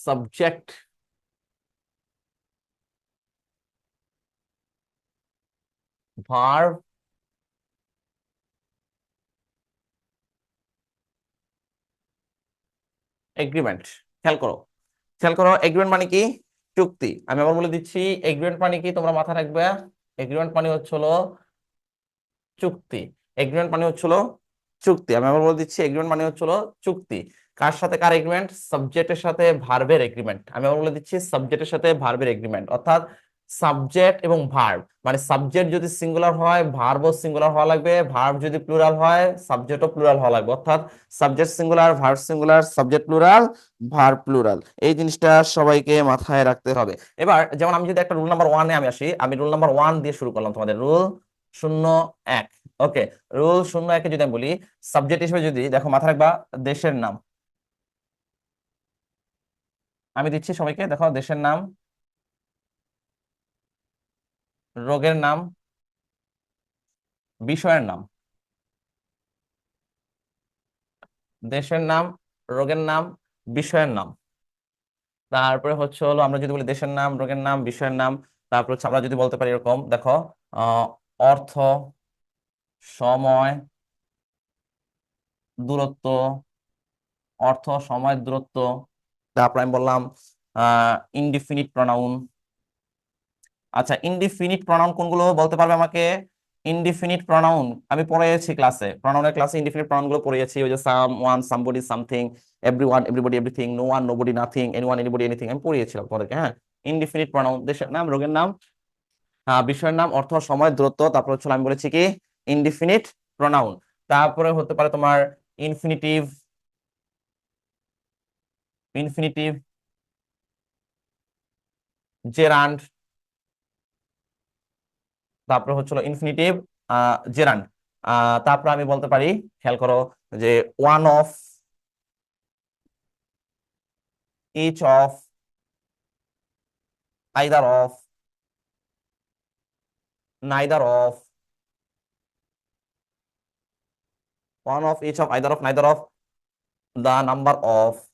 Subject verb agreement খেয়াল করো। খেয়াল করো এগ্রিমেন্ট মানে কি? চুক্তি। আমি আবার বলে দিচ্ছি এগ্রিমেন্ট মানে কি? তোমরা মাথা রাখবে এগ্রিমেন্ট মানে হচ্ছে হলো চুক্তি। এগ্রিমেন্ট মানে হচ্ছে হলো চুক্তি। আমি আবার বলে দিচ্ছি এগ্রিমেন্ট মানে হচ্ছে হলো চুক্তি। কার সাথে কার এগ্রিমেন্ট সাবজেক্টের সাথে ভার্বের এগ্রিমেন্ট আমি আবার বলে দিচ্ছি সাবজেক্টের সাথে ভার্বের এগ্রিমেন্ট অর্থাৎ সাবজেক্ট এবং ভার্ব মানে সাবজেক্ট যদি সিঙ্গুলার হয় ভার্বও সিঙ্গুলার হওয়া লাগবে। ভার্ব যদি প্লুরাল হয় সাবজেক্টও প্লুরাল হওয়া লাগবে। অর্থাৎ subject singular verb singular subject plural verb plural এই জিনিসটা সবাইকে মাথায় রাখতে হবে। এবার, যেমন আমি যদি একটা রুল নাম্বার ওয়ানে আমি আসি, আমি রুল নাম্বার ওয়ান দিয়ে শুরু করলাম তোমাদের। রুল শূন্য এক। ওকে রুল শূন্য একে যদি আমি বলি সাবজেক্ট হিসেবে যদি, দেখো মাথায় রাখবা, দেশের নাম। আমি দিচ্ছি সবাইকে, দেখো, দেশের নাম, রোগের নাম, বিষয়ের নাম। দেশের নাম, রোগের নাম, বিষয়ের নাম। তারপরে হচ্ছে হলো, আমরা যদি বলি দেশের নাম, রোগের নাম, বিষয়ের নাম, তারপর হচ্ছে আমরা যদি বলতে পারি এরকম, দেখো অর্থ, সময়, দূরত্ব, অর্থ সময় দূরত্ব তারপর আমি বললাম ইনডিফিনিট প্রনাউন আচ্ছা ইনডিফিনিট প্রনাউন কোনগুলো বলতে পারবে আমাকে? ইনডিফিনিট প্রনাউন আমি পড়েছি ক্লাসে প্রনাউনের ক্লাসে ইনডিফিনিট প্রনাউনগুলো পড়িয়েছি, ওই যে someone somebody something everyone everybody everything no one nobody nothing anyone anybody anything আমি পড়িয়েছিলাম তোমাদেরকে হ্যাঁ? ইনডিফিনিট প্রনাউন দেশের নাম, রোগের নাম বিষয়ের নাম, অর্থ, সময়, দূরত্ব, তারপর হচ্ছে আমি বলেছি কি? ইনডিফিনিট প্রনাউন তারপরে হতে পারে তোমার ইনফিনিটিভ ইনফিনিটিভ জেরান্ড তারপরে হচ্ছিল ইনফিনিটিভ জেরান্ড তারপর আমি বলতে পারি, খেয়াল করো যে one of each of either of neither of one of each of, either of, neither of, the number of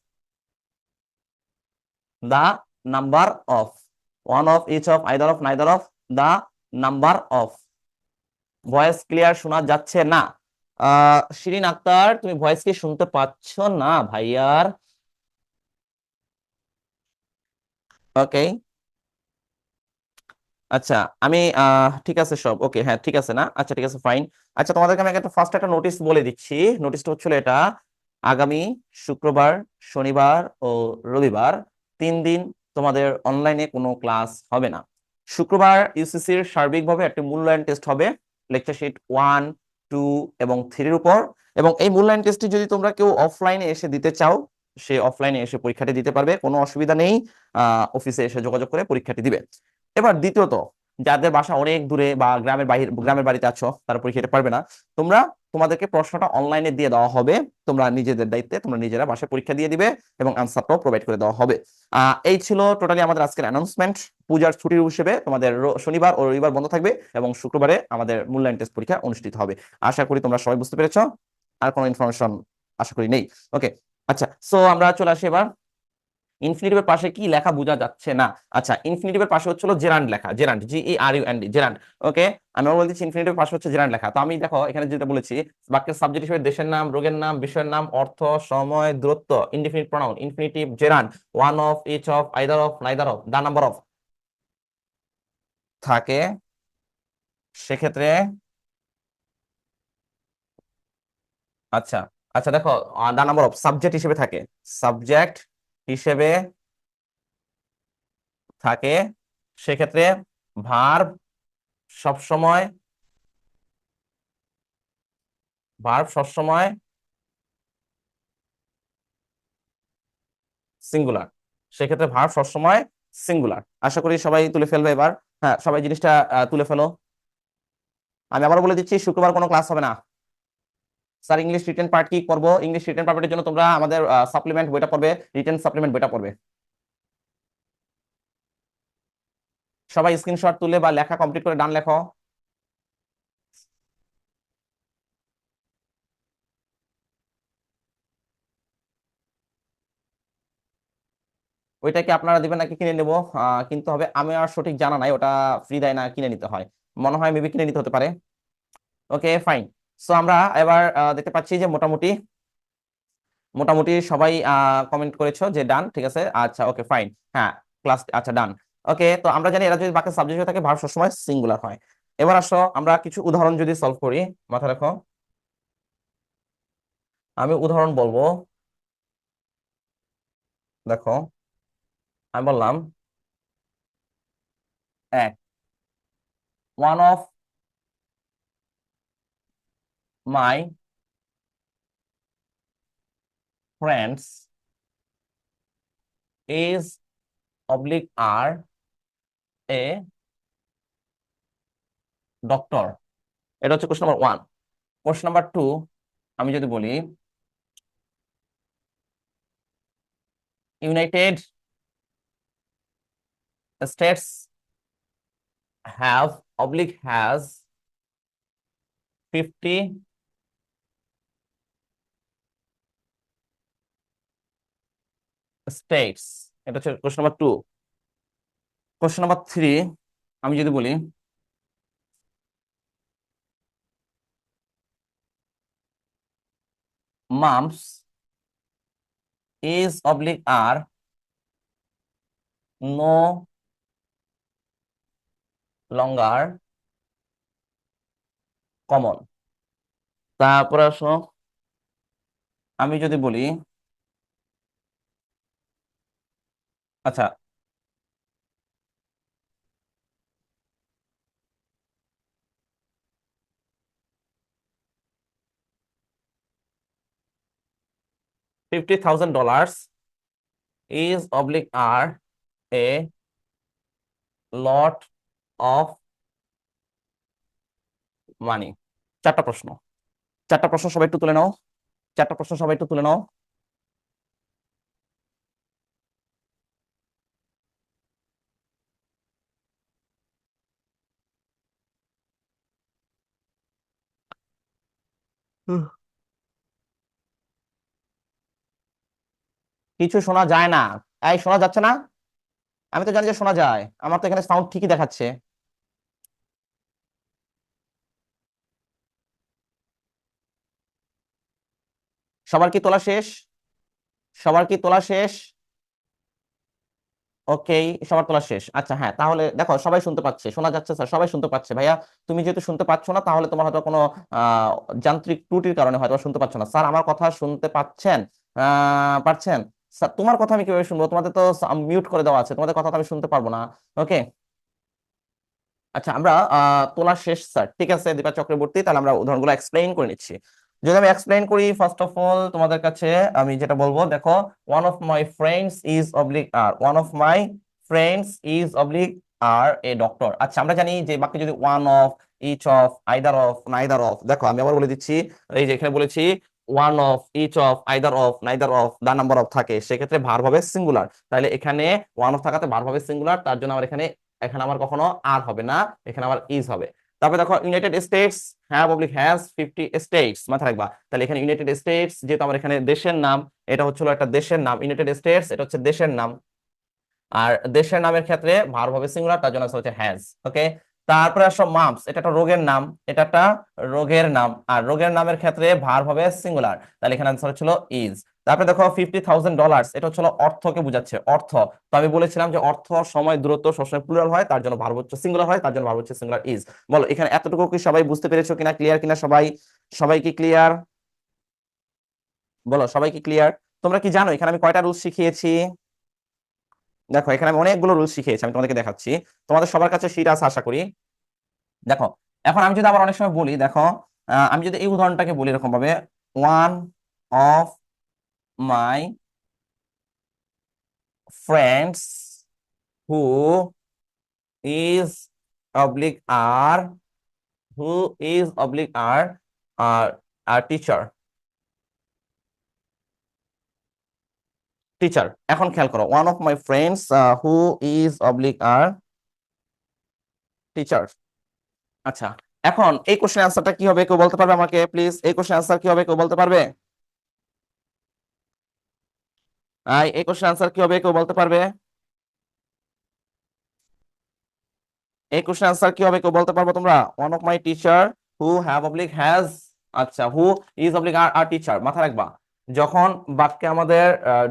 the number of. One of each of, either of, neither of, the number of. Voice clear শোনা যাচ্ছে না। শিরিন আক্তার, তুমি voice কি শুনতে পাচ্ছ না ভাইয়ার? ওকে আচ্ছা আমি ঠিক আছে সব। ওকে হ্যাঁ ঠিক আছে না? আচ্ছা ঠিক আছে ফাইন আচ্ছা তোমাদেরকে আমি একটা ফার্স্ট একটা নোটিশ বলে দিচ্ছি। নোটিশটা হচ্ছিল এটা, আগামী শুক্রবার, শনিবার ও রবিবার। তিন দিন তোমাদের অনলাইনে কোনো ক্লাস হবে না। শুক্রবার ইউসিসির সার্বিকভাবে একটি মূল্যায়ন টেস্ট হবে লেকচার শিট ওয়ান টু এবং থ্রির উপর। এবং এই মূল্যায়ন টেস্টটি যদি তোমরা কেউ অফলাইনে এসে দিতে চাও, সে অফলাইনে এসে পরীক্ষাটি দিতে পারবে, কোনো অসুবিধা নেই অফিসে এসে যোগাযোগ করে পরীক্ষাটি দিবে। এবার দ্বিতীয়ত যাদের বাসা অনেক দূরে বা গ্রামের বাহির, গ্রামের বাড়িতে আছো, তারা পরীক্ষা দিতে পারবে না। তোমরা তোমাদেরকে প্রশ্নটা অনলাইনে দিয়ে দেওয়া হবে। তোমরা নিজেদের দায়িত্বে তোমরা নিজেরা বাসায় পরীক্ষা দিয়ে দিবে এবং আনসারটাও প্রোভাইড করে দেওয়া হবে। এই ছিল টোটালি আমাদের আজকের অ্যানাউন্সমেন্ট পূজার ছুটির হিসেবে তোমাদের শনিবার ও রবিবার বন্ধ থাকবে এবং শুক্রবারে আমাদের মূল্যায়ন টেস্ট পরীক্ষা অনুষ্ঠিত হবে। আশা করি তোমরা সবাই বুঝতে পেরেছ। আর কোনো ইনফরমেশন আশা করি নেই। ওকে আচ্ছা সো আমরা চলে আসি এবার। ইনফিনিটিভের পাশে কি লেখা বোঝা যাচ্ছে না? আচ্ছা ইনফিনিটিভের পাশে হচ্ছিল জেরান্ড লেখা gerund G E R U N D gerund okay আমি বলতে দিচ্ছি ইনফিনিটিভের পাশে হচ্ছে জেরান্ড লেখা। তো আমি দেখো, এখানে যেটা বলেছি, বাক্যের সাবজেক্ট হিসেবে দেশের নাম, রোগের নাম, বিষয়ের নাম, অর্থ, সময়, দূরত্ব indefinite pronoun infinitive gerund one of each of either of neither of the number of থাকে সেক্ষেত্রে আচ্ছা আচ্ছা দেখো দা নাম্বার অফ সাবজেক্ট হিসেবে থাকে। সাবজেক্ট হিসেবে থাকে, সেক্ষেত্রে ভার্ব সবসময় ভার্ব সবসময় সিঙ্গুলার সেক্ষেত্রে ভার্ব সবসময় সিঙ্গুলার আশা করি সবাই তুলে ফেলবে এবার। হ্যাঁ সবাই জিনিসটা তুলে ফেলো। আমি আবার বলে দিচ্ছি, শুক্রবার কোনো ক্লাস হবে না। স্যার ইংলিশ রিটেন পার্ট কি করব? ইংলিশ রিটেন পার্টের জন্য তোমরা আমাদের সাপ্লিমেন্ট বইটা পড়বে রিটেন সাপ্লিমেন্ট বইটা পড়বে। সবাই স্ক্রিনশট তুলে বা লেখা কমপ্লিট করে ডান লেখো। ওইটা কি আপনারা দিবেন নাকি কিনে নেব? কিনতে হবে। আমি আর সঠিক জানা নাই, ওটা ফ্রি দেয় না, কিনে নিতে হয়। মনে হয় মেবি কিনে নিতে হতে পারে। ওকে ফাইন সো আমরা এবার দেখতে পাচ্ছি যে মোটামুটি মোটামুটি সবাই কমেন্ট করেছ যে ডান ঠিক আছে? আচ্ছা ওকে ফাইন হ্যাঁ ক্লাস আচ্ছা ডান ওকে তো আমরা জানি এরা যদি বাকি সাবজেক্ট থাকে ভার্ব সবসময় সিঙ্গুলার হয়। এবার আসো, আমরা কিছু উদাহরণ যদি সলভ করি মাথা রাখো। আমি উদাহরণ বলব। দেখো, আমি বললাম, এক one of my friends is oblique are a doctor. এটা হচ্ছে question number one question number two আমি যদি বলি United States have oblique has fifty states এটা হচ্ছে question number two question number three আমি যদি বলি mums is oblique are no longer common. তারপরে আসো, আমি যদি বলি আচ্ছা। fifty thousand dollars is oblique are a lot of money. চারটা প্রশ্ন। চারটা প্রশ্ন সবাই একটু তুলে নাও। চারটা প্রশ্ন সবাই একটু তুলে নাও। কিছু শোনা যায় না। এই, শোনা যাচ্ছে না? আমি তো জানি যে শোনা যায়। আমার তো এখানে সাউন্ড ঠিকই দেখাচ্ছে। সবার কি তোলা শেষ? সবার কি তোলা শেষ? ওকে সবার তোলা শেষ। আচ্ছা হ্যাঁ তাহলে দেখো, সবাই শুনতে পাচ্ছে। শোনা যাচ্ছে স্যার সবাই শুনতে পাচ্ছে। ভাইয়া, তুমি যেহেতু শুনতে পাচ্ছ না, তাহলে তোমার হয়তো কোনো যান্ত্রিক ত্রুটির কারণে হয়তো শুনতে পাচ্ছ না। স্যার আমার কথা শুনতে পাচ্ছেন? আহ পাচ্ছেন স্যার তোমার কথা আমি কীভাবে শুনব? তোমাদের তো মিউট করে দেওয়া আছে। তোমাদের কথা তো আমি শুনতে পারব না। ওকে আচ্ছা আমরা তোলা শেষ স্যার ঠিক আছে, দীপা চক্রবর্তী। তাহলে আমরা উদাহরণগুলো এক্সপ্লেইন করে নিচ্ছি। যদি আমি এক্সপ্লেইন করি ফার্স্ট অফ অল তোমাদের কাছে আমি যেটা বলব, দেখো one of my friends is oblique are one of my friends is oblique are a doctor আচ্ছা আমরা জানি যে বাকি যদি one of each of either of neither of দেখো, আমি আবার বলে দিচ্ছি, এই যে এখানে বলেছি one of each of either of neither of the number of থাকে, সেক্ষেত্রে ভার হবে সিঙ্গুলার তাহলে এখানে ওয়ান অফ থাকাতে ভার হবে সিঙ্গুলার তার জন্য আমার এখানে এখানে আমার কখনো আর হবে না, এখানে আমার ইজ হবে। তারপরে দেখো United States have public has fifty states মাথায় রাখবা। তাহলে এখানে ইউনাইটেড স্টেটস যেহেতু আমার এখানে দেশের নাম, এটা হচ্ছিল একটা দেশের নাম। ইউনাইটেড স্টেটস এটা হচ্ছে দেশের নাম। আর দেশের নামের ক্ষেত্রে ভার হবে সিঙ্গুলার তার জন্য হচ্ছে হ্যাজ ওকে তারপরে আসো মামস এটা একটা রোগের নাম, এটা একটা রোগের নাম, আর রোগের নামের ক্ষেত্রে ভার হবে সিঙ্গুলার তাহলে এখানে আনসার হচ্ছিল ইজ তারপরে দেখো ফিফটি থাউজেন্ড ডলার্স এটা হচ্ছিল অর্থকে বোঝাচ্ছে, অর্থ। তো আমি বলেছিলাম যে অর্থ সময় দূরত্ব সবসময় প্লুরাল হয়, তার জন্য ভার হচ্ছে সিঙ্গুলার হয়, তার জন্য ভার হচ্ছে সিঙ্গুলার ইজ বলো, এখানে এতটুকু কি সবাই বুঝতে পেরেছ কিনা ক্লিয়ার কিনা সবাই? সবাই কি ক্লিয়ার বলো, সবাই কি ক্লিয়ার তোমরা কি জানো, এখানে আমি কয়টা রুলস শিখিয়েছি? দেখো, এখানে আমি অনেকগুলো রুলস শিখিয়েছি, আমি তোমাদেরকে দেখাচ্ছি। তোমাদের সবার কাছে শিট আছে, আশা করি। দেখো, এখন আমি যদি আবার অনেক সময় বলি, দেখো আমি যদি এই উদাহরণটাকে বলি এরকম ভাবে one of my friends who is oblique are who is oblique are are teacher teacher এখন খেয়াল করো one of my friends who is oblique are teacher আচ্ছা এখন এই কোশ্চেন আনসারটা কি হবে কেউ বলতে পারবে আমাকে? প্লিজ এই কোশ্চেন আনসার কি হবে কেউ বলতে পারবে? এই কোশ্চেন আনসার কি হবে কেউ বলতে পারবে? এই কোশ্চেন আনসার কি হবে কেউ বলতে পারব তোমরা? One of my teacher who have oblique has আচ্ছা who is oblique are teacher মাথা রাখবা। যখন বাক্যে আমাদের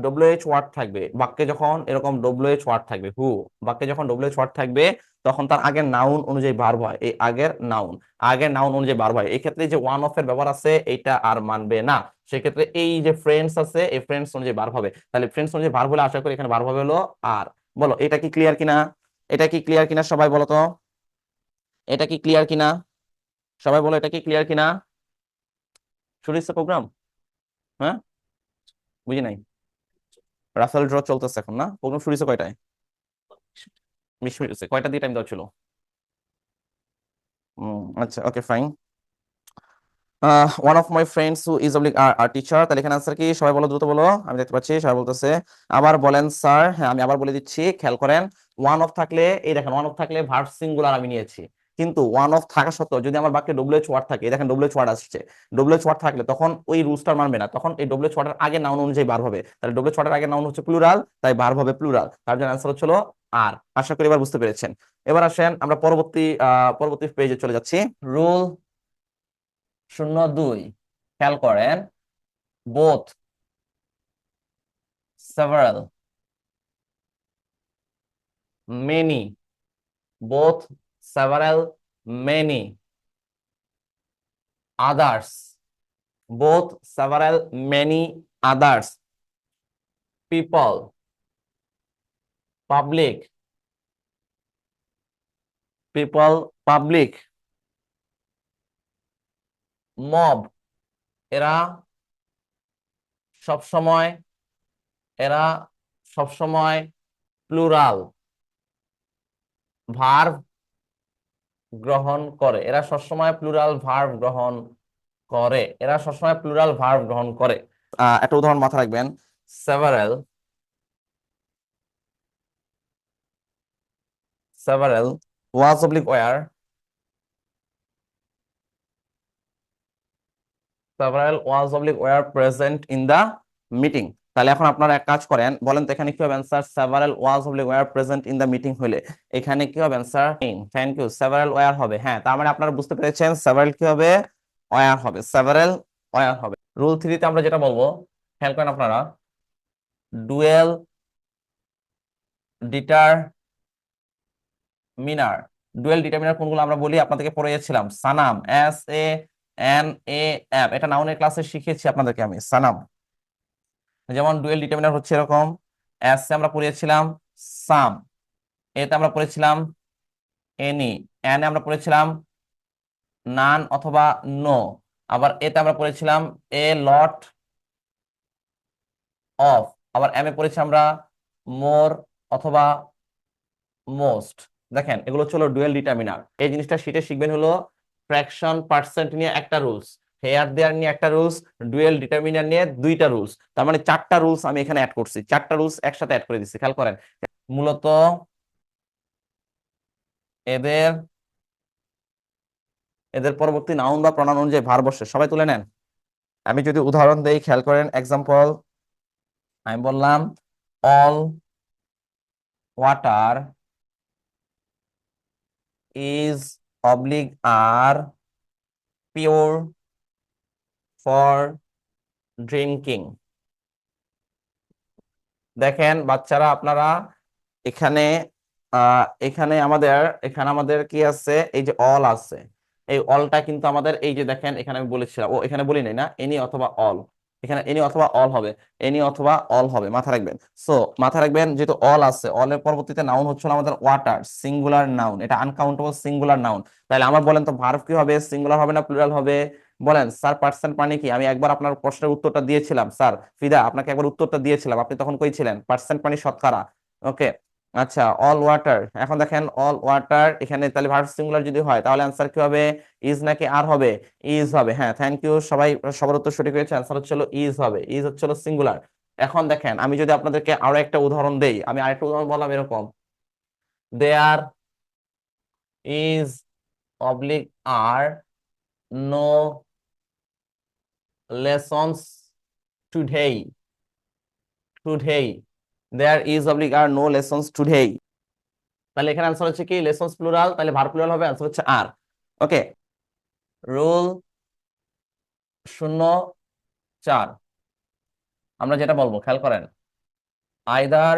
ডব্লিউ এইচ ওয়ার্ড থাকবে, বাক্যে যখন এরকম ডব্লিউ এইচ ওয়ার্ড থাকবে হু বাক্যে যখন ডব্লিউ এইচ ওয়ার্ড থাকবে, তখন তার আগের নাউন অনুযায়ী ভার্ব হয়, এই আগের নাউন আগের নাউন অনুযায়ী ভার্ব হয়। এই ক্ষেত্রে যে ওয়ান অফ এর ব্যবহার আছে, এটা আর মানবে না। সেক্ষেত্রে এই যে ফ্রেন্ডস আছে, এই ফ্রেন্ডস অনুযায়ী ভার্ব হবে। তাহলে ফ্রেন্ডস অনুযায়ী ভার্ব হলে আশা করি এখানে ভার্ব হবে হলো আর। বলো, এটা কি ক্লিয়ার কিনা? এটা কি ক্লিয়ার কিনা সবাই বলো তো? এটা কি ক্লিয়ার কিনা? সবাই বলো, এটা কি ক্লিয়ার কিনা? হচ্ছে প্রোগ্রাম হ্যাঁ? বুঝি নাই। রাফেল ড্র চলতেছে এখন, না? প্রোগ্রাম শুরু হচ্ছে কয়টায়? বিশ মিনিট হচ্ছে কয়টা দিয়ে টাইম দেওয়া ছিল? আচ্ছা okay fine one of my friends who is oblique are teacher তাহলে এখানে আনসার কি? সবাই বলো, দ্রুত বলো। আমি দেখতে পাচ্ছি, সবাই বলতেছে, আবার বলেন স্যার হ্যাঁ আমি আবার বলে দিচ্ছি, খেয়াল করেন ওয়ান অফ থাকলে, এই দেখেন ওয়ান অফ থাকলে ভার্ব সিঙ্গুলার আমি নিয়েছি। কিন্তু ওয়ান অফ থাকা সত্ত্বেও যদি আমার বাক্যে ডব্লিউএচ ওয়ার্ড থাকে দেখেন ডব্লিউএচ ওয়ার্ড আসছে ডব্লিউএচ ওয়ার্ড থাকলে তখন ওই রুলসটা মানবে না তখন এই ডব্লিউএচ ওয়ার্ডের আগে নাউন অনুযায়ী বার হবে। তাহলে ডব্লিউএচ ওয়ার্ডের আগে নাউন হচ্ছে প্লুরাল তাই বার হবে প্লুরাল তার জন্য আনসার হচ্ছিল আর আশা করি এবার বুঝতে পেরেছেন। এবার আসেন আমরা পরবর্তী পরবর্তী পেজে চলে যাচ্ছি। রুল শূন্য দুই। খেয়াল করেন both several, many, both several many others both several many others people public people public mob এরা সব সময় এরা সব সময় প্লুরাল ভার্ব গ্রহণ করে। এরা সবসময় প্লুরাল ভার্ব গ্রহণ করে। এরা সবসময় প্লুরাল ভার্ব গ্রহণ করে। একটা উদাহরণ মাথা রাখবেন। Several several was oblique are several was oblique are present in the meeting তাহলে এখন আপনারা এক কাজ করেন, বলেন তো এখানে কি হবে answer several was oblique were present in the meeting হলে এখানে কি হবে answer thank you several are হবে। হ্যাঁ তার মানে আপনারা বুঝতে পেরেছেন, several কি হবে were হবে, several ওয়ার হবে। রুল থ্রিতে আমরা যেটা বলব, খেয়াল করেন আপনারা dual determiner dual determiner কোনগুলো আমরা বলি? আপনাদেরকে পড়ে পড়িয়েছিলাম Sanam S A N A M এটা নাউনের ক্লাসে শিখেছি আপনাদেরকে আমি সানাম যেমন ডুয়েল ডিটারমিনার হচ্ছে এরকম এস আমরা পড়িয়েছিলাম সাম এতে আমরা পড়েছিলাম এনি এন আমরা পড়েছিলাম নান অথবা নো আবার এতে আমরা পড়েছিলাম এ লট অফ আবার এম এ পড়েছি আমরা মোর অথবা মোস্ট দেখেন এগুলো হলো ডুয়েল ডিটারমিনার এই জিনিসটা শিটে শিখবেন হলো ফ্র্যাকশন পার্সেন্ট নিয়ে একটা রুলস হেয়ার দেয়ার নিয়ে একটা রুলস ডুয়েল ডিটারমিনার নিয়ে দুইটা রুলস তার মানে চারটা রুলস আমি এখানে অ্যাড করছি। চারটা রুলস একসাথে অ্যাড করে দিচ্ছি, খেয়াল করেন। মূলত এদের এদের পরবর্তী নাউন বা প্রণাম অনুযায়ী ভার বসে। সবাই তুলে নেন। আমি যদি উদাহরণ দেই, খেয়াল করেন এক্সাম্পল আমি বললাম অল ওয়াটার ইজ oblique আর pure for drinking. দেখেন, বাচ্চারা, আপনারা এখানে এখানে আমাদের এখানে আমাদের কি আছে? এই যে অল আছে। এই অলটা কিন্তু আমাদের, এই যে দেখেন, এখানে আমি বলেছিলাম। ও, এখানে বলি নাই না? এনি অথবা অল এখানে এনি অথবা অল হবে। এনি অথবা অল হবে। মাথা রাখবেন। সো মাথা রাখবেন, যেহেতু অল আছে অলের পরবর্তীতে নাউন হচ্ছে আমাদের ওয়াটার সিঙ্গুলার নাউন এটা আনকাউন্টেবল সিঙ্গুলার নাউন তাহলে আমার বলেন তো ভার্ব কি হবে? সিঙ্গুলার হবে না প্লুরাল হবে? বলেন, স্যার, পার্সেন্ট মানে কি? আমি একবার আপনার প্রশ্নের উত্তরটা দিয়েছিলাম, স্যার, ফিদা, আপনাকে একবার উত্তরটা দিয়েছিলাম। আপনি তখন কই ছিলেন? পার্সেন্ট মানে শতকরা। ওকে আচ্ছা অল ওয়াটার এখন দেখেন অল ওয়াটার এখানে তাহলে ভার্ব সিঙ্গুলার যদি হয়, তাহলে অ্যান্সার কি হবে? ইজ নাকি আর হবে? ইজ হবে। হ্যাঁ থ্যাংক ইউ সবাই, সবার উত্তর সঠিক হয়েছে। অ্যান্সার হচ্ছে ইজ হবে। ইজ হচ্ছে সিঙ্গুলার এখন দেখেন, আমি যদি আপনাদেরকে আরও একটা উদাহরণ দেই, আমি আরেকটা উদাহরণ বললাম এরকম। There is oblique are no lessons today today there is oblique are no lessons today তাহলে এখানে আনসার হচ্ছে কি? লেসনস প্লুরাল তাহলে ভার প্লুরাল হবে আনসার হচ্ছে আর ওকে রুল শূন্য, চার। আমরা যেটা বলব, খেয়াল করেন। Either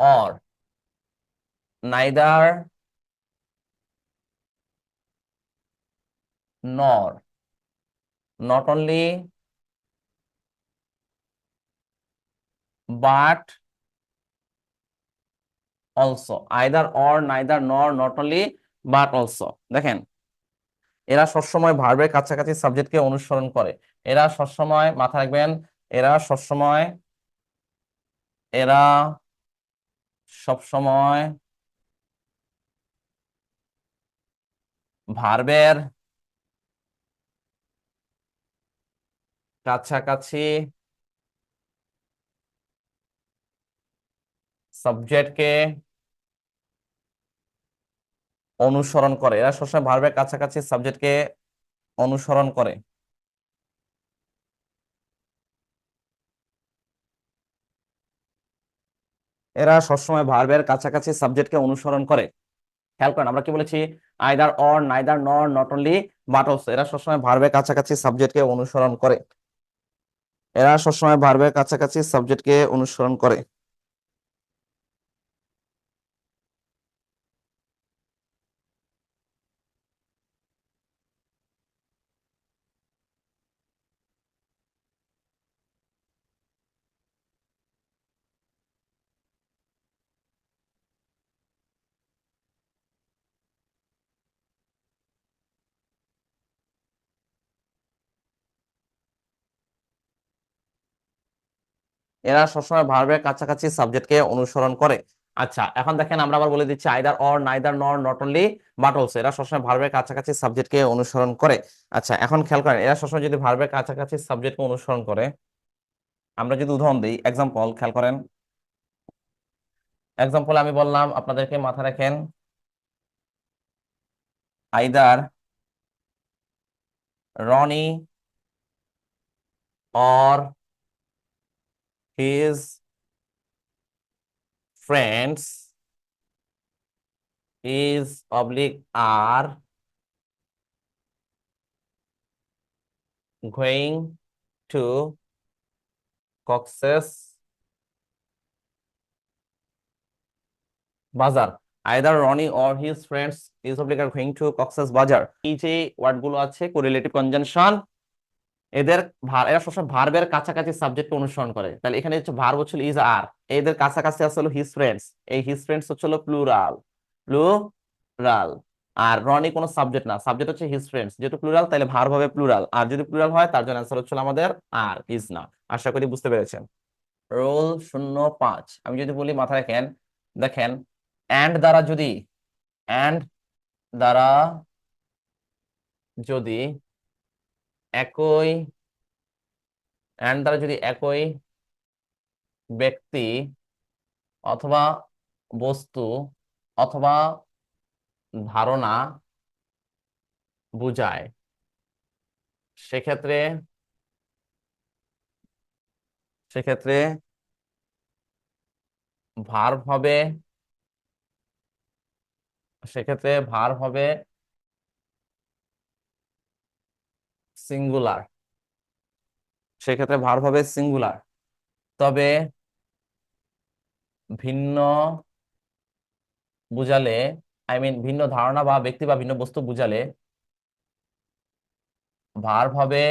or neither nor. Not only, but also. Either or, neither nor, not only, but also. দেখেন, এরা সবসময় ভার্বের কাছাকাছি সাবজেক্টকে অনুসরণ করে। এরা সবসময় মাথা রাখবেন, এরা সবসময় এরা সবসময় ভার্বের কাছাকাছি সাবজেক্টকে অনুসরণ করে। এরা সবসময় ভার্বের কাছাকাছি সাবজেক্টকে অনুসরণ করে। এরা সবসময় ভার্বের কাছাকাছি সাবজেক্টকে অনুসরণ করে। খেয়াল করেন, আমরা কি বলেছি? Either or neither nor not only but also এরা সবসময় ভার্বের কাছাকাছি সাবজেক্টকে অনুসরণ করে। এরা সবসময় ভার্বের কাছাকাছি সাবজেক্টকে অনুসরণ করে। এরা সবসময় ভার্বের কাছাকাছি সাবজেক্টকে অনুসরণ করে। আচ্ছা এখন দেখেন আমরা আবার বলে দিচ্ছি either or neither nor not only but also এরা সবসময় ভার্বের কাছাকাছি সাবজেক্টকে অনুসরণ করে। আচ্ছা এখন খেয়াল করেন, এরা সবসময় যদি ভার্বের কাছাকাছি সাবজেক্টকে অনুসরণ করে, আমরা যদি উদাহরণ দিই এক্সাম্পল খেয়াল করেন। এক্সাম্পল আমি বললাম, আপনাদেরকে মাথা রাখেন। Either Rony or his friends is oblique are going to Cox's Bazar either Rony or his friends is oblique are going to Cox's Bazar এই যে ওয়ার্ডগুলো আছে কোরিলেটিভ কনজাংশন এদের ভার, এরা সবসময় ভার্বের কাছাকাছি সাবজেক্ট অনুসরণ করে। তাহলে এখানে হচ্ছে ভার্ব হচ্ছে ইজ আর এদের কাছাকাছি আছে হলো হিজ ফ্রেন্ডস এই হিজ ফ্রেন্ডস হচ্ছে হলো প্লুরাল প্লুরাল আর রনি কোনো সাবজেক্ট না। সাবজেক্ট হচ্ছে হিজ ফ্রেন্ডস যেহেতু প্লুরাল তাহলে ভার্ব হবে প্লুরাল আর যদি প্লুরাল হয়, তার জন্য অ্যান্সার হচ্ছে আমাদের আর ইজ না আশা করি বুঝতে পেরেছেন। রোল শূন্য পাঁচ। আমি যদি বলি মাথায় রাখেন, দেখেন অ্যান্ড দ্বারা যদি অ্যান্ড দ্বারা যদি একই অ্যান্ড দ্বারা যদি একই ব্যক্তি অথবা বস্তু অথবা ধারণা বুঝায়, সেক্ষেত্রে সেক্ষেত্রে ভার্ব হবে, সেক্ষেত্রে ভার্ব হবে সিঙ্গুলার সেক্ষেত্রে ভার্ব হবে সিঙ্গুলার তবে ভিন্ন বুঝালে আই মিন ভিন্ন ধারণা বা ব্যক্তি বা ভিন্ন বস্তু বুঝালে ভার্ব হবে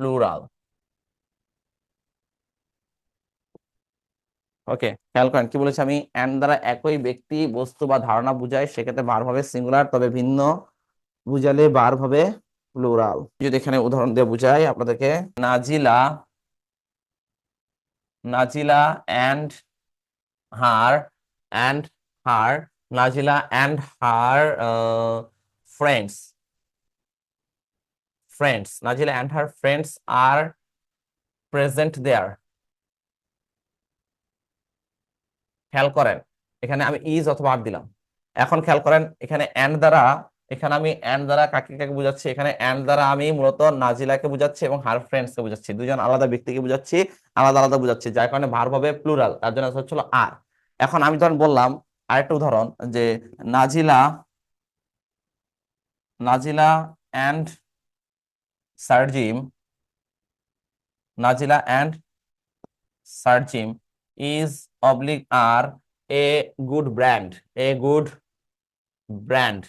প্লুরাল ওকে খেয়াল করেন কি বলেছি আমি? অ্যান্ড দ্বারা একই ব্যক্তি, বস্তু বা ধারণা বুঝায়, সেক্ষেত্রে ভার্ব হবে সিঙ্গুলার তবে ভিন্ন বুঝালে বার হবে প্লুরাল যদি এখানে উদাহরণ দিয়ে বুঝাই, আপনাদেরকে Nazila Nazila and her and her Nazila and her friends friends Nazila and her friends are present there খেয়াল করেন, এখানে আমি ইজ অথবা আর দিলাম। এখন খেয়াল করেন, এখানে অ্যান্ড দ্বারা এখানে আমি অ্যান্ড দ্বারা কাকে কাকে বুঝাচ্ছি? এখানে অ্যান্ড দ্বারা আমি মূলত নাজিলাকে বুঝাচ্ছি এবং হার ফ্রেন্ডস কে বুঝাচ্ছি। দুজন আলাদা ব্যক্তিকে বুঝাচ্ছি, আলাদা আলাদা বুঝাচ্ছি, যার কারণে ভার হবে প্লুরাল তার জন্য হচ্ছিল আর এখন আমি ধরেন বললাম আরেকটা উদাহরণ যে Nazila Nazila and Sarjim, Nazila and Sarjim is oblique are a good brand a good brand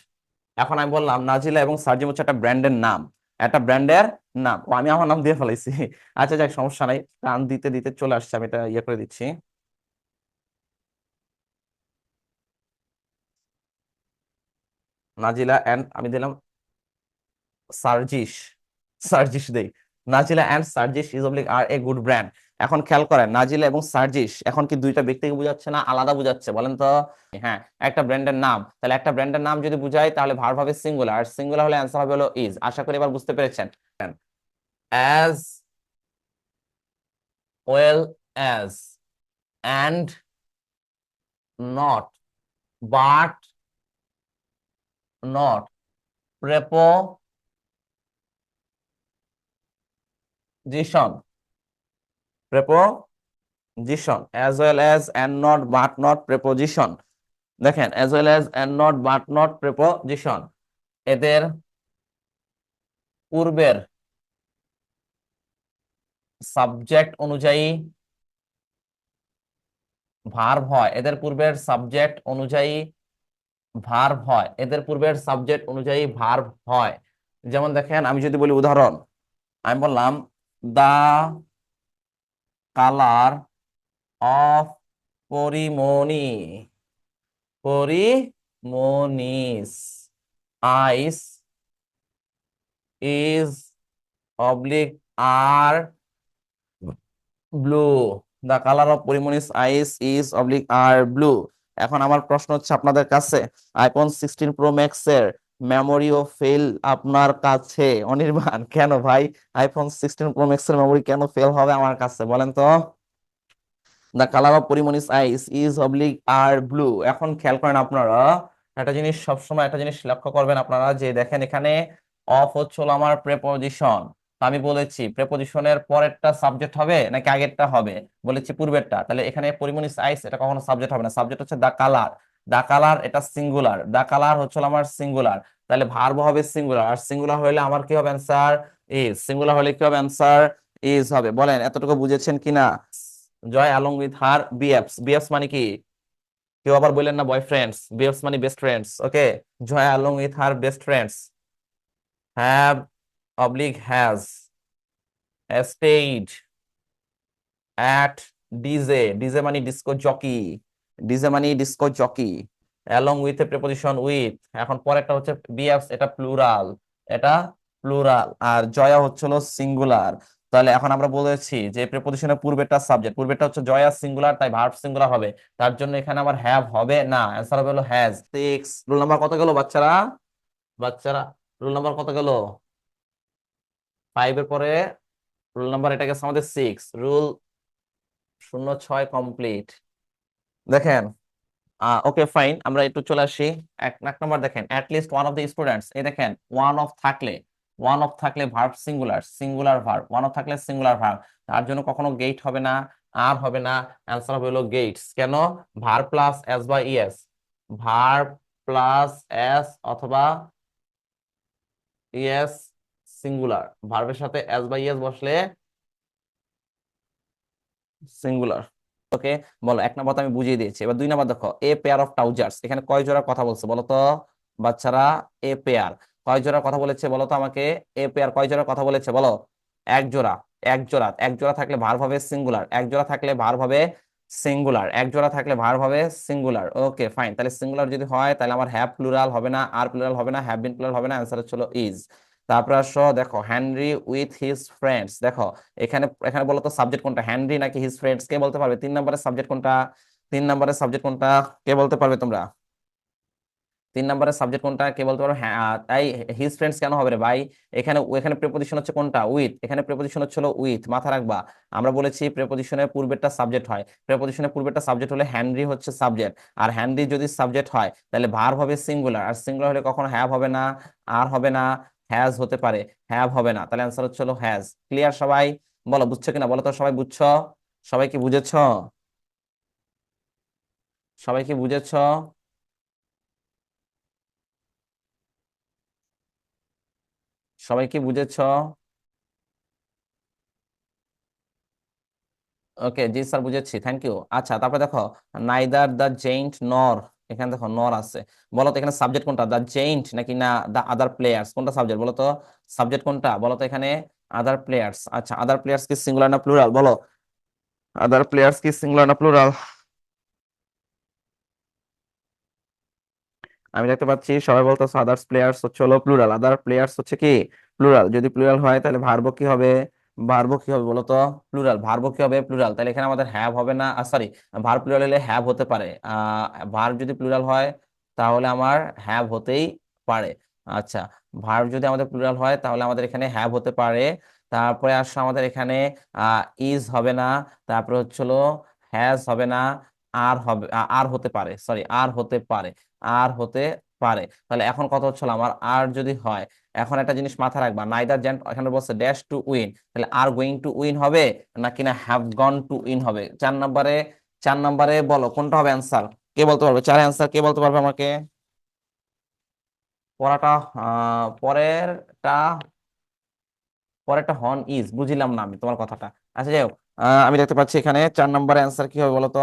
এখন আমি বললাম নাজিলা এবং সার্জিম হচ্ছে একটা ব্র্যান্ডের নাম, একটা ব্র্যান্ডের নাম। ও, আমি আমার নাম দিয়ে ফেলাইছি। আচ্ছা যাক, সমস্যা নাই। টান দিতে দিতে চলে আসছে, আমি এটা ইয়ে করে দিচ্ছি। নাজিলা অ্যান্ড আমি দিলাম সার্জিস সার্জিস দেই। Nazila and Sarjis is oblique are a good brand এখন খেয়াল করেন, নাজিলা এবং সার্জিস এখন কি দুইটা ব্যক্তিকে বোঝাচ্ছে না আলাদা বোঝাচ্ছে? বলেন তো। হ্যাঁ একটা ব্র্যান্ডের নাম। তাহলে একটা ব্র্যান্ডের নাম যদি বুঝাই, তাহলে ভার্ব হবে সিঙ্গুলার আর সিঙ্গুলার হলে অ্যান্সার হবে হলো ইজ আশা করি এবার বুঝতে পেরেছেন। As well as and not but not preposition preposition, as well as and not, but not preposition. দেখেন, as well as and not, but not preposition. এদের পূর্বের সাবজেক্ট অনুযায়ী ভার্ব হয়। এদের পূর্বের সাবজেক্ট অনুযায়ী ভার্ব হয়। এদের পূর্বের সাবজেক্ট অনুযায়ী ভার্ব হয়। যেমন দেখেন, আমি যদি বলি উদাহরণ, আমি বললাম the colour of Porimoni. Porimoni's. Eyes is oblique are blue. The colour of Porimoni's eyes is oblique are blue. এখন আমার প্রশ্ন হচ্ছে আপনাদের কাছে। আইফোন সিক্সটিন প্রো ম্যাক্স এর মেমোরি ও ফেল আপনার কাছে। অনির্বাণ, কেন ভাই? আইফোন সিক্সটিন প্রো ম্যাক্স এর মেমোরি কেন ফেল হবে আমার কাছে? বলেন তো। The colour of Porimoni's eyes is oblique are blue এখন খেয়াল করেন আপনারা, একটা জিনিস সবসময় একটা জিনিস লক্ষ্য করবেন আপনারা যে দেখেন এখানে অফ হচ্ছে হলো আমার প্রেপোজিশন আমি বলেছি প্রেপোজিশনের পরেরটা সাবজেক্ট হবে নাকি আগেরটা হবে? বলেছি পূর্বেরটা। তাহলে এখানে পরিমণিস আইস এটা কখনো সাবজেক্ট হবে না। সাবজেক্ট হচ্ছে দা কালার দা কালার এটা সিঙ্গুলার দা কালার হচ্ছে আমার সিঙ্গুলার তাহলে ভার্ব হবে সিঙ্গুলার আর সিঙ্গুলার হলে আমার কি হবে অ্যান্সার ইজ সিঙ্গুলার হলে কি হবে অ্যান্সার ইজ হবে। বলেন, এতটুকু বুঝেছেন কিনা? জয় অ্যালং উইথ হার বিএফস বিএফস মানে কি? কেউ আবার বললেন না বয়ফ্রেন্ডস বিএফস মানে best friends okay Joy along with her best friends have oblique has stayed at DJ DJ মানে ডিস্কো জকি ডিজে মানে disco jockey along with a preposition with এখন পরেরটা হচ্ছে বিএফস এটা প্লুরাল এটা প্লুরাল আর জয়া হচ্ছে হলো সিঙ্গুলার তাহলে এখন আমরা বলেছি যে প্রিপোজিশনের পূর্বেরটা সাবজেক্ট পূর্বেরটা হচ্ছে জয়া সিঙ্গুলার তাই ভার্ব সিঙ্গুলার হবে। তার জন্য এখানে আমার হ্যাভ হবে না অ্যান্সার হবে হলো হ্যাজ সিক্স রুল নাম্বার কত গেল বাচ্চারা? বাচ্চারা রুল নাম্বার কত গেল? ফাইভ এর পরে রুল নাম্বার এটা গেছে আমাদের সিক্স রুল শূন্য ছয় কমপ্লিট দেখেন ওকে ফাইন আমরা একটু চলে আসি। এক নম্বর দেখেন at least one of the students এই দেখেন ওয়ান অফ থাকলে ওয়ান অফ থাকলে verb singular singular verb one of থাকলে সিঙ্গুলার ভার্ব তার জন্য কখনো গেট হবে না, আর হবে না অ্যান্সার হবে হলো গেটস কেন? ভার্ব প্লাস এস বা ইএস ভার্ব প্লাস এস অথবা ইএস সিঙ্গুলার ভার্বের সাথে এস বা ইএস বসলে সিঙ্গুলার ওকে বলো, এক নম্বর আমি বুঝিয়ে দিয়েছি। এবার দুই নম্বর দেখো, এ পেয়ার অফ ট্রাউজার্স এখানে কয় জোড়া কথা বলছে বলো তো? বাচ্চারা, এ পেয়ার কয় জোড়া কথা বলেছে বলো তো আমাকে? এ পেয়ার কয় জোড়া কথা বলেছে বলো? এক জোড়া এক জোড়া এক জোড়া থাকলে ভার্ব হবে সিঙ্গুলার এক জোড়া থাকলে ভার্ব হবে সিঙ্গুলার এক জোড়া থাকলে ভার্ব হবে সিঙ্গুলার ওকে ফাইন তাহলে সিঙ্গুলার যদি হয়, তাহলে আমার হ্যাভ প্লুরাল হবে না, আর প্লুরাল হবে না হ্যাভ বিন প্লুরাল হবে না অ্যান্সার হচ্ছে ইজ তারপর আসো, দেখো হ্যানরি উইথ হিজ ফ্রেন্ডস দেখো, এখানে এখানে বলো তো সাবজেক্ট কোনটা? হ্যানরি নাকি হিজ ফ্রেন্ডস কে বলতে পারবে? তিন নম্বরের সাবজেক্ট কোনটা? তিন নম্বরের সাবজেক্ট কোনটা? কে বলতে পারবে তোমরা? তিন নম্বরের সাবজেক্ট কোনটা? কে বলতে পারো হ্যাঁ তাই হিজ ফ্রেন্ডস কেন হবে রে ভাই? এখানে এখানে প্রেপোজিশন হচ্ছে কোনটা? উইথ এখানে প্রেপোজিশন হচ্ছে হলো উইথ মাথা রাখবা। আমরা বলেছি প্রেপোজিশনের পূর্বেরটা সাবজেক্ট হয়। প্রেপোজিশনের পূর্বেরটা সাবজেক্ট হলে হ্যান্ডি হচ্ছে সাবজেক্ট আর হ্যান্ডি যদি সাবজেক্ট হয়, তাহলে ভার্ব হবে সিঙ্গুলার আর সিঙ্গুলার হলে কখনো হ্যাভ হবে না, আর হবে না। হ্যাজ হতে পারে হ্যাভ হবে না। তাহলে অ্যান্সার হচ্ছে হলো হ্যাজ ক্লিয়ার সবাই? বলো, বুঝছ কিনা? বলো তো সবাই, বুঝছ? সবাই কি বুঝেছ? সবাই কি বুঝেছ? সবাই কি বুঝেছ? ওকে জি স্যার বুঝেছি। থ্যাংক ইউ আচ্ছা তারপরে দেখো নাইদার দ্য জেন্ট নর এখানে দেখো নর আছে। বলো তো এখানে সাবজেক্ট কোনটা? দ্য জেইন্ট নাকি না দ্য আদার প্লেয়ার্স কোনটা সাবজেক্ট বলো তো সাবজেক্ট কোনটা? বলো তো এখানে আদার প্লেয়ার্স আচ্ছা আদার প্লেয়ার্স কি সিঙ্গুলার না প্লুরাল বলো। আদার প্লেয়ার্স কি সিঙ্গুলার না প্লুরাল আমি দেখতে পাচ্ছি, সবাই বলতেছে আদার্স প্লেয়ার্স হচ্ছে হলো প্লুরাল আদার প্লেয়ার্স হচ্ছে কি? প্লুরাল যদি প্লুরাল হয় তাহলে ভার্ব কি হবে? ভার্ব কি হবে বলতো? প্লুরাল ভার্ব কি হবে? প্লুরাল তাহলে এখানে আমাদের হ্যাভ হবে না সরি ভার্ব প্লুরাল হলে হ্যাভ হতে পারে। ভার্ব যদি প্লুরাল হয়, তাহলে আমার হ্যাভ হতেই পারে। আচ্ছা ভার্ব যদি আমাদের প্লুরাল হয়, তাহলে আমাদের এখানে হ্যাভ হতে পারে। তারপরে আসলে আমাদের এখানে ইজ হবে না। তারপরে হচ্ছে হলো হ্যাজ হবে না আর হবে আর হতে পারে। সরি আর হতে পারে আর হতে পারে। তাহলে এখন কথা হচ্ছে হলো আমার আর যদি হয় এখন একটা জিনিস মাথা রাখবা নাইদার জেন্ট এখানে বলছে ড্যাশ টু উইন তাহলে আর গোয়িং টু উইন হবে নাকি না হ্যাভ গন টু উইন হবে? চার নম্বরে চার নম্বরে বলো, কোনটা হবে অ্যান্সার কে বলতে পারবে? চার অ্যান্সার কে বলতে পারবে আমাকে? আহ, পরেরটা পরেরটা হন ইজ বুঝিলাম না আমি তোমার কথাটা। আচ্ছা যাই হোক আমি দেখতে পাচ্ছি এখানে চার নম্বরে অ্যান্সার কি হবে বলো তো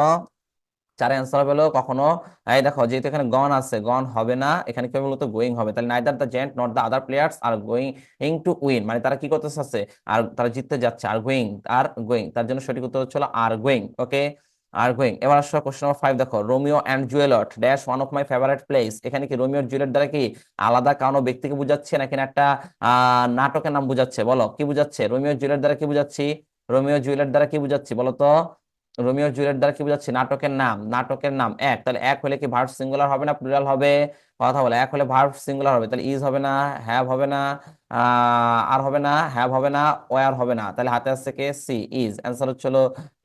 চার অ্যান্সার হবে কখনো। এই দেখো, যেহেতু এখানে গন আছে গন হবে না, এখানে কি বলতো? গোয়িং হবে। তাহলে neither the giant not the other players are going ইং টু উইন মানে তারা কি করতে করতেছে আর তারা জিততে যাচ্ছে আর গোয়িং আর গোয়িং তার জন্য সঠিক উত্তর হচ্ছে are going okay R going এবার আসো কোশ্চেন নাম্বার ফাইভ দেখো Romeo and Juliet dash one of my favourite place এখানে কি রোমিও জুয়েলেট দ্বারা কি আলাদা কারও ব্যক্তিকে বুঝাচ্ছে নাকি একটা নাটকের নাম বুঝাচ্ছে? বলো, কি বুঝাচ্ছে? রোমিও জুয়েলেট দ্বারা কি বুঝাচ্ছি? রোমিও জুয়েলেট দ্বারা কি বুঝাচ্ছি বলো তো? রোমিও জুলিয়েট দ্বারা কি বোঝাচ্ছি? নাটকের নাম নাটকের নাম এক। তাহলে এক হলে কি ভার্ব সিঙ্গুলার হবে না প্লুরাল হবে? কথা বলে, এক হলে ভার্ব সিঙ্গুলার হবে। তাহলে ইজ হবে না, হ্যাভ হবে না আর হবে না, হ্যাভ হবে না, ওয়ার হবে না। তাহলে হাতে আসছে কে? C, is. অ্যান্সার হচ্ছে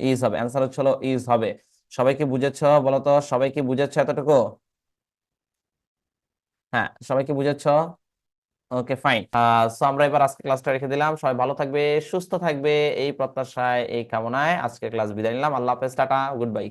ইজ হবে। অ্যান্সার হচ্ছে ইজ হবে। সবাই কি বুঝেছ বলো তো সবাই কি বুঝেছ এতটুকু? হ্যাঁ সবাই কি বুঝেছ? ওকে ফাইন সো আমরা এবার আজকে ক্লাসটা রেখে দিলাম। সবাই ভালো থাকবে, সুস্থ থাকবে। এই প্রত্যাশায়, এই কামনায় আজকে ক্লাস বিদায় নিলাম। আল্লাহ হাফেজ, টাটা গুড বাই